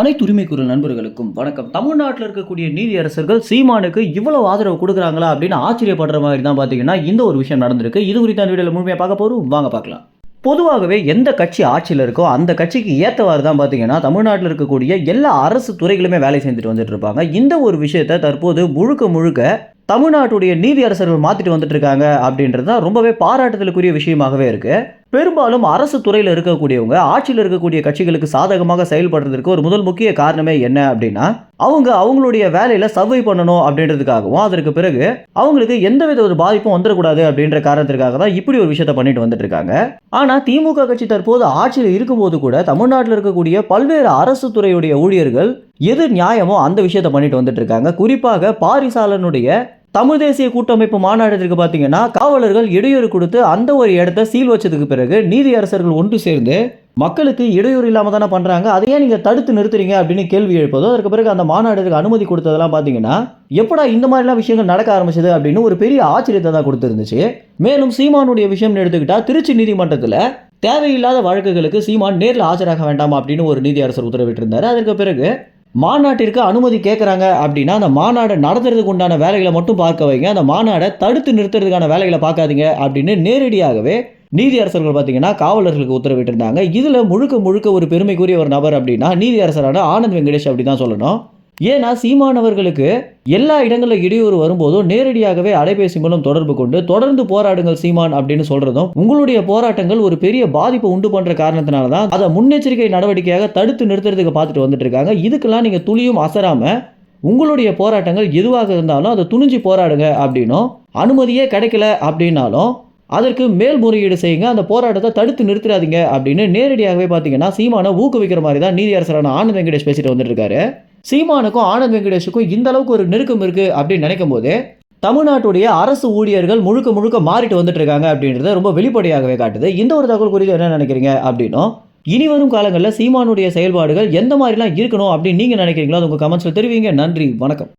அனைத்து உரிமை நண்பர்களுக்கும் வணக்கம். தமிழ்நாட்டில் இருக்கக்கூடிய நீதியரசர்கள் சீமானுக்கு இவ்வளவு ஆதரவு கொடுக்குறாங்களா அப்படின்னு ஆச்சரியப்படுற மாதிரி தான் பார்த்தீங்கன்னா இந்த ஒரு விஷயம் நடந்திருக்கு. இது குறித்த வீடியோவில் முழுமையாக பார்க்க போகிறோம் வாங்க பார்க்கலாம். பொதுவாகவே எந்த கட்சி ஆட்சியில் இருக்கோ அந்த கட்சிக்கு ஏற்றவாறு தான் பார்த்தீங்கன்னா தமிழ்நாட்டில் இருக்கக்கூடிய எல்லா அரசு துறைகளுமே வேலை செஞ்சுட்டு வந்துட்டு இருப்பாங்க. இந்த ஒரு விஷயத்தை தற்போது முழுக்க முழுக்க தமிழ்நாட்டுடைய நீதியரசர்கள் மாற்றிட்டு வந்துட்டு இருக்காங்க அப்படின்றது தான் ரொம்பவே பாராட்டுதலுக்குரிய விஷயமாகவே இருக்குது பெரும்பாலும் அரசு துறையில் இருக்கக்கூடியவங்க ஆட்சியில் இருக்கக்கூடிய கட்சிகளுக்கு சாதகமாக செயல்படுறதுக்கு ஒரு முதல் முக்கிய காரணமே என்ன அப்படின்னா அவங்க அவங்களுடைய வேலையில சர்வை பண்ணணும் அப்படின்றதுக்காகவும் அதற்கு பிறகு அவங்களுக்கு எந்தவித ஒரு பாதிப்பும் வந்துடக்கூடாது அப்படின்ற காரணத்திற்காக தான் இப்படி ஒரு விஷயத்த பண்ணிட்டு வந்துட்டு இருக்காங்க. ஆனா திமுக கட்சி தற்போது ஆட்சியில் இருக்கும்போது கூட தமிழ்நாட்டில் இருக்கக்கூடிய பல்வேறு அரசு துறையுடைய ஊழியர்கள் எது நியாயமோ அந்த விஷயத்த பண்ணிட்டு வந்துட்டு இருக்காங்க. குறிப்பாக பாரிசாலனுடைய தமிழ் தேசிய கூட்டமைப்பு மாநாட்டிற்கு பார்த்தீங்கன்னா காவலர்கள் இடையூறு கொடுத்து அந்த ஒரு இடத்த சீல் வச்சதுக்கு பிறகு நீதியரசர்கள் ஒன்று சேர்ந்து மக்களுக்கு இடையூறு இல்லாமல் தானே பண்ணுறாங்க அதையே நீங்கள் தடுத்து நிறுத்துறீங்க அப்படின்னு கேள்வி எழுப்பதோ அதற்கு பிறகு அந்த மாநாடுக்கு அனுமதி கொடுத்ததெல்லாம் பார்த்தீங்கன்னா எப்படா இந்த மாதிரிலாம் விஷயங்கள் நடக்க ஆரம்பிச்சது அப்படின்னு ஒரு பெரிய ஆச்சரியத்தை தான் கொடுத்துருந்துச்சு. மேலும் சீமானுடைய விஷயம்னு எடுத்துக்கிட்டா திருச்சி நீதிமன்றத்தில் தேவையில்லாத வழக்குகளுக்கு சீமான் நேரில் ஆஜராக வேண்டாம் அப்படின்னு ஒரு நீதியரசர் உத்தரவிட்டிருந்தார். அதற்கு பிறகு மாநாட்டிற்கு அனுமதி கேட்குறாங்க அப்படின்னா அந்த மாநாடை நடத்துறதுக்கு உண்டான வேலைகளை மட்டும் பார்க்க வைங்க. அந்த மாநாடை தடுத்து நிறுத்துறதுக்கான வேலைகளை பார்க்காதீங்க அப்படின்னு நேரடியாகவே நீதியரசர்கள் பார்த்தீங்கன்னா காவலர்களுக்கு உத்தரவிட்டிருந்தாங்க. இதில் முழுக்க முழுக்க ஒரு பெருமைக்குரிய ஒரு நபர் அப்படின்னா நீதியரசரான ஆனந்த் வெங்கடேஷ் அப்படி தான் சொல்லணும். ஏன்னா சீமானவர்களுக்கு எல்லா இடங்களில் இடையூறு வரும்போதும் நேரடியாகவே அலைபேசி மூலம் தொடர்பு கொண்டு தொடர்ந்து போராடுங்கள் சீமான் அப்படின்னு சொல்றதும் உங்களுடைய போராட்டங்கள் ஒரு பெரிய பாதிப்பை உண்டு பண்ற காரணத்தினால தான் அதை முன்னெச்சரிக்கை நடவடிக்கையாக தடுத்து நிறுத்துறதுக்கு பார்த்துட்டு வந்துட்டு இருக்காங்க. இதுக்கெல்லாம் நீங்க துளியும் அசராம உங்களுடைய போராட்டங்கள் எதுவாக இருந்தாலும் அதை துணிஞ்சு போராடுங்க அப்படின்னும் அனுமதியே கிடைக்கல அப்படின்னாலும் அதற்கு மேல்முறையீடு செய்யுங்க. அந்த போராட்டத்தை தடுத்து நிறுத்திடாதீங்க அப்படின்னு நேரடியாகவே பார்த்தீங்கன்னா சீமானை ஊக்குவிக்கிற மாதிரி தான் நீதி அரசரான ஆனந்த் வெங்கடேஷ் பேசிட்டு வந்துட்டு இருக்காரு. சீமானுக்கும் ஆனந்த் வெங்கடேஷுக்கும் இந்த அளவுக்கு ஒரு நெருக்கம் இருக்கு அப்படின்னு நினைக்கும் போது தமிழ்நாட்டுடைய அரசு ஊழியர்கள் முழுக்க முழுக்க மாறிட்டு வந்துட்டு இருக்காங்க அப்படின்றத ரொம்ப வெளிப்படையாகவே காட்டுது. இந்த ஒரு தகவல் குறித்து என்ன நினைக்கிறீங்க அப்படின்னும் இனி வரும் காலங்களில் சீமானுடைய செயல்பாடுகள் எந்த மாதிரிலாம் இருக்கணும் அப்படின்னு நீங்கள் நினைக்கிறீங்களோ அது உங்கள் கமெண்ட்ஸில் தெரிவிங்க. நன்றி வணக்கம்.